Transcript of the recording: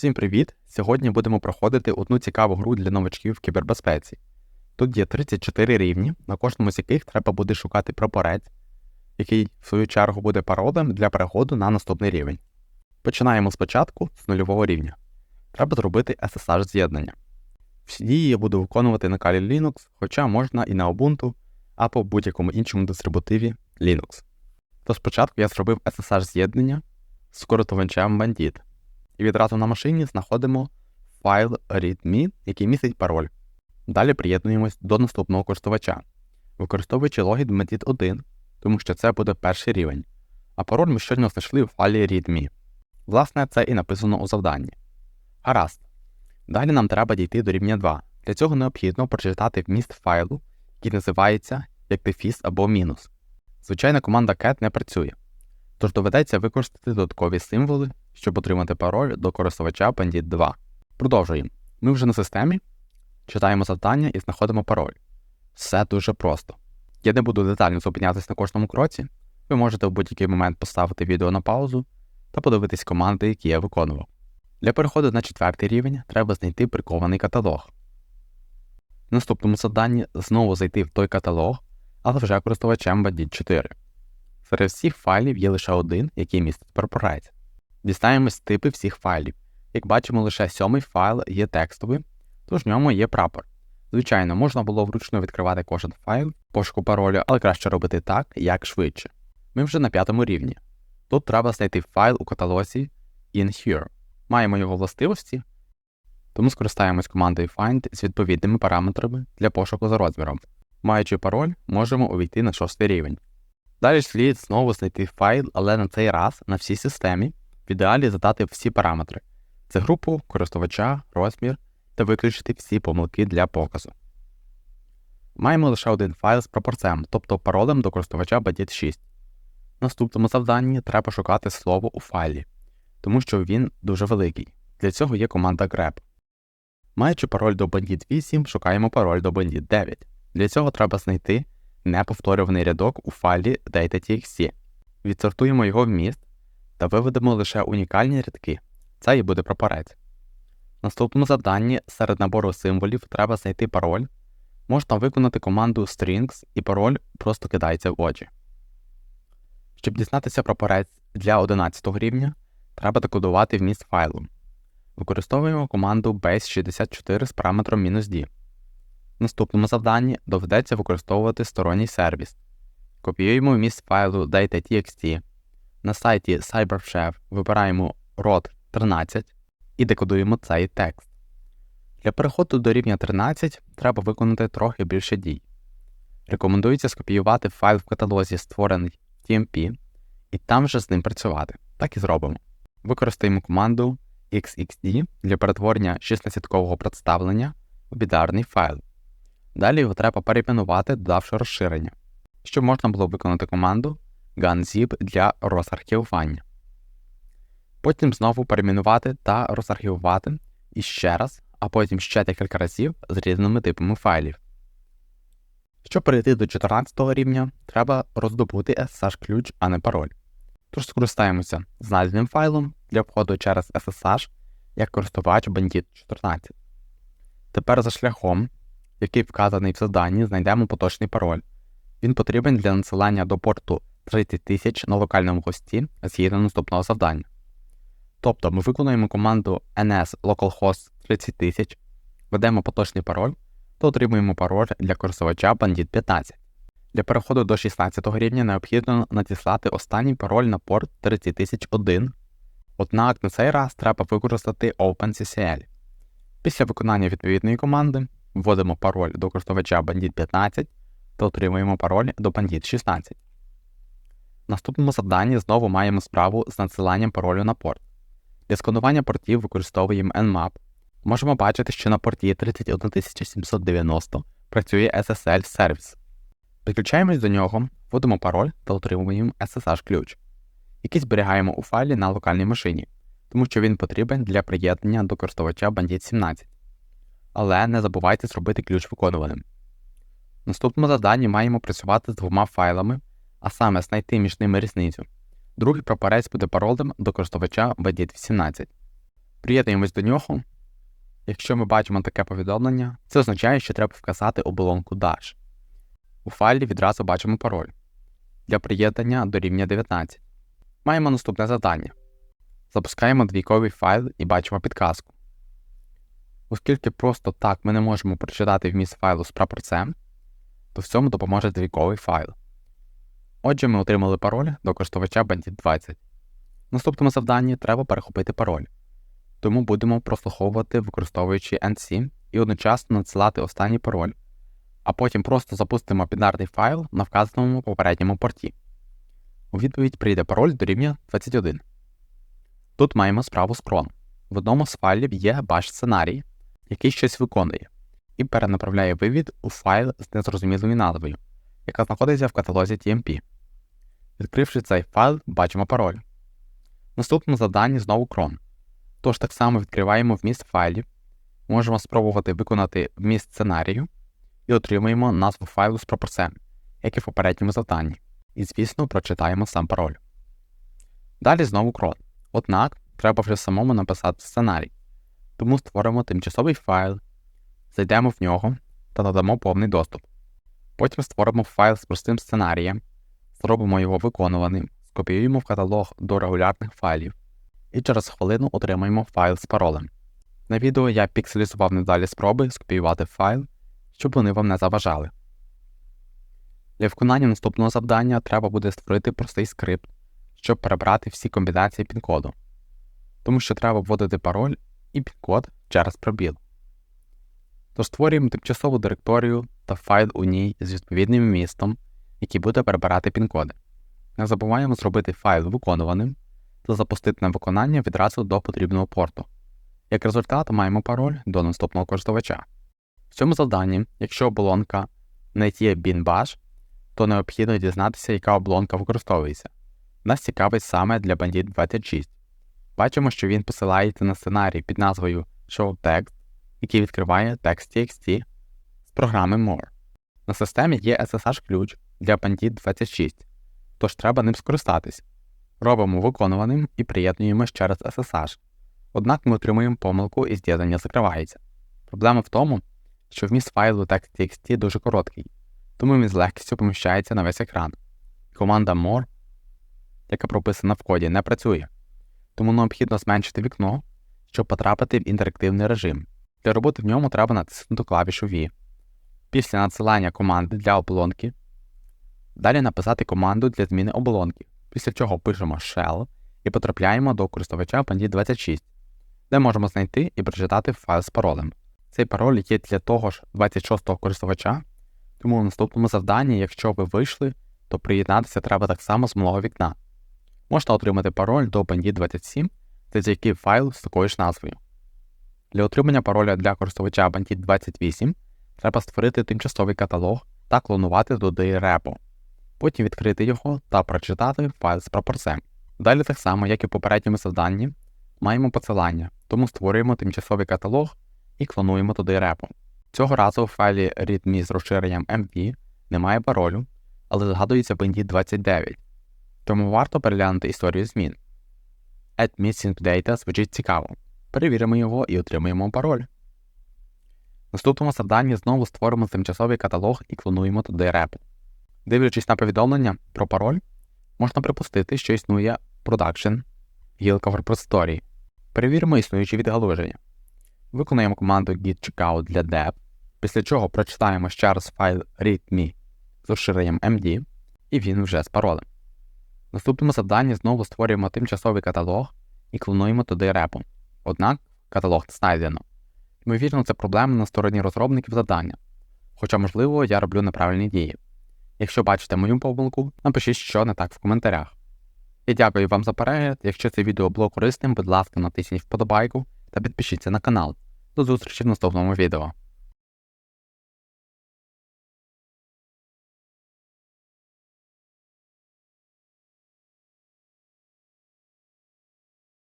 Всім привіт! Сьогодні будемо проходити одну цікаву гру для новачків в кібербезпеці. Тут є 34 рівні, на кожному з яких треба буде шукати прапорець, який, в свою чергу, буде паролем для переходу на наступний рівень. Починаємо спочатку з нульового рівня. Треба зробити SSH з'єднання. Всі дії я буду виконувати на калі Linux, хоча можна і на Ubuntu або будь-якому іншому дистрибутиві Linux. То спочатку я зробив SSH з'єднання з користувачем Bandit. І відразу на машині знаходимо файл readme, який містить пароль. Далі приєднуємось до наступного користувача, використовуючи логін Bandit 1, тому що це буде перший рівень, а пароль ми щойно знайшли в файлі readme. Власне, це і написано у завданні. Гаразд. Далі нам треба дійти до рівня 2. Для цього необхідно прочитати вміст файлу, який називається як дефіс або мінус. Звичайна команда cat не працює, тож доведеться використати додаткові символи, щоб отримати пароль до користувача Bandit 2. Продовжуємо. Ми вже на системі, читаємо завдання і знаходимо пароль. Все дуже просто. Я не буду детально зупинятися на кожному кроці. Ви можете в будь-який момент поставити відео на паузу та подивитись команди, які я виконував. Для переходу на четвертий рівень треба знайти прикований каталог. В наступному завданні знову зайти в той каталог, але вже користувачем Bandit 4. Серед всіх файлів є лише один, який містить прапорець. Дістаємось типи всіх файлів. Як бачимо, лише сьомий файл є текстовим, тож в ньому є прапор. Звичайно, можна було вручну відкривати кожен файл, пошуку паролю, але краще робити так, як швидше. Ми вже на п'ятому рівні. Тут треба знайти файл у каталозі InHere. Маємо його властивості, тому скористаємось командою find з відповідними параметрами для пошуку за розміром. Маючи пароль, можемо увійти на шостий рівень. Далі слід знову знайти файл, але на цей раз на всій системі в ідеалі задати всі параметри це групу, користувача, розмір та виключити всі помилки для показу. Маємо лише один файл з пропорцем, тобто паролем до користувача Bandit 6. В наступному завданні треба шукати слово у файлі, тому що він дуже великий. Для цього є команда grep. Маючи пароль до Bandit 8, шукаємо пароль до Bandit 9. Для цього треба знайти неповторюваний рядок у файлі data.txt. Відсортуємо його вміст та виведемо лише унікальні рядки. Це і буде прапорець. В наступному завданні серед набору символів треба знайти пароль. Можна виконати команду strings і пароль просто кидається в очі. Щоб дізнатися прапорець для 11 рівня, треба декодувати вміст файлу. Використовуємо команду base64 з параметром "-d". В наступному завданні доведеться використовувати сторонній сервіс. Копіюємо вміст файлу data.txt. На сайті CyberChef вибираємо ROT 13 і декодуємо цей текст. Для переходу до рівня 13 треба виконати трохи більше дій. Рекомендується скопіювати файл в каталозі, створений TMP, і там вже з ним працювати. Так і зробимо. Використаємо команду XXD для перетворення 16-кового представлення в бідарний файл. Далі його треба перейменувати, додавши розширення, щоб можна було виконати команду gunzip для розархівування. Потім знову перейменувати та розархівувати іще раз, а потім ще декілька разів з різними типами файлів. Щоб перейти до 14 рівня, треба роздобути SSH ключ, а не пароль. Тож скористаємося знайденим файлом для входу через SSH як користувач Bandit 14. Тепер за шляхом, який вказаний в заданні, знайдемо поточний пароль. Він потрібен для надсилання до порту 30 тисяч на локальному хості згідно наступного завдання. Тобто ми виконуємо команду ns localhost 30 тисяч, введемо поточний пароль та отримуємо пароль для користувача Bandit 15. Для переходу до 16 рівня необхідно надіслати останній пароль на порт 30001, однак на цей раз треба використати OpenCCL. Після виконання відповідної команди вводимо пароль до користувача Bandit 15 та отримуємо пароль до Bandit 16. Наступному завданні знову маємо справу з надсиланням паролю на порт. Для сканування портів використовуємо Nmap. Можемо бачити, що на порті 31790 працює SSL сервіс. Підключаємось до нього, вводимо пароль та отримуємо SSH ключ, який зберігаємо у файлі на локальній машині, тому що він потрібен для приєднання до користувача Bandit 17. Але не забувайте зробити ключ виконуваним. В наступному завданні маємо працювати з двома файлами, а саме знайти між ними різницю. Другий прапорець буде паролем до користувача Bandit 18. Приєднуємось до нього. Якщо ми бачимо таке повідомлення, це означає, що треба вказати оболонку Dash. У файлі відразу бачимо пароль для приєднання до рівня 19. Маємо наступне завдання. Запускаємо двійковий файл і бачимо підказку. Оскільки просто так ми не можемо прочитати вміст файлу з прапорцем, то в цьому допоможе двійковий файл. Отже, ми отримали пароль до користувача Bandit 20. В наступному завданні треба перехопити пароль, тому будемо прослуховувати, використовуючи NC і одночасно надсилати останній пароль, а потім просто запустимо бінарний файл на вказаному попередньому порті. У відповідь прийде пароль до рівня 21. Тут маємо справу з крон. В одному з файлів є баш сценарій, який щось виконує, і перенаправляє вивід у файл з незрозумілою назвою, яка знаходиться в каталозі TMP. Відкривши цей файл, бачимо пароль. В завданні знову крон. Тож так само відкриваємо вміст файлів, можемо спробувати виконати вміст сценарію і отримуємо назву файлу з пропорцем, як і в попередньому завданні. І, звісно, прочитаємо сам пароль. Далі знову крон. Однак, треба вже самому написати сценарій. Тому створимо тимчасовий файл, зайдемо в нього та надамо повний доступ. Потім створимо файл з простим сценарієм, зробимо його виконуваним, скопіюємо в каталог до регулярних файлів і через хвилину отримаємо файл з паролем. На відео я пікселізував недалі спроби скопіювати файл, щоб вони вам не заважали. Для виконання наступного завдання треба буде створити простий скрипт, щоб перебрати всі комбінації пін-коду, тому що треба вводити пароль і пін-код через пробіл. Тож створюємо тимчасову директорію та файл у ній з відповідним містом, який буде перебирати пін-коди. Не забуваємо зробити файл виконуваним та запустити на виконання відразу до потрібного порту. Як результат, маємо пароль до наступного користувача. В цьому завданні, якщо оболонка не є BinBash, то необхідно дізнатися, яка оболонка використовується. Нас цікавить саме для Bandit 26. Бачимо, що він посилається на сценарій під назвою ShowText, який відкриває text.txt з програми More. На системі є SSH-ключ для Bandit 26, тож треба ним скористатись. Робимо виконуваним і приєднуємось через SSH. Однак ми отримуємо помилку і з'єднання закривається. Проблема в тому, що вміст файлу text.txt дуже короткий, тому він з легкістю поміщається на весь екран. Команда more, яка прописана в коді, не працює, тому необхідно зменшити вікно, щоб потрапити в інтерактивний режим. Для роботи в ньому треба натиснути клавішу V. Після надсилання команди для оболонки. Далі написати команду для зміни оболонки, після чого пишемо shell і потрапляємо до користувача Bandit 26, де можемо знайти і прочитати файл з паролем. Цей пароль є для того ж 26-го користувача, тому в наступному завданні, якщо ви вийшли, то приєднатися треба так само з малого вікна. Можна отримати пароль до Bandit 27 та зайти файл з такою ж назвою. Для отримання пароля для користувача Bandit 28 треба створити тимчасовий каталог та клонувати туди репо. Потім відкрити його та прочитати файл з прапорцем. Далі так само, як і в попередньому завданні, маємо посилання, тому створюємо тимчасовий каталог і клонуємо туди репо. Цього разу в файлі readme з розширенням mv немає паролю, але згадується Bandit 29, тому варто переглянути історію змін. Add Missing Data звучить цікаво. Перевіримо його і отримуємо пароль. В наступному завданні знову створимо тимчасовий каталог і клонуємо туди репо. Дивлячись на повідомлення про пароль, можна припустити, що існує Production, гілка в репозиторії. Перевіримо існуючі відгалуження. Виконуємо команду git checkout для dev, після чого прочитаємо ще раз файл readme з розширенням md, і він вже з паролем. В наступному завданні знову створюємо тимчасовий каталог і клонуємо туди репо. Однак каталог знайдено. Ймовірно, це проблема на стороні розробників завдання, хоча, можливо, я роблю неправильні дії. Якщо бачите мою помилку, напишіть, що не так в коментарях. Я дякую вам за перегляд. Якщо це відео було корисним, будь ласка, натисніть вподобайку та підпишіться на канал. До зустрічі в наступному відео.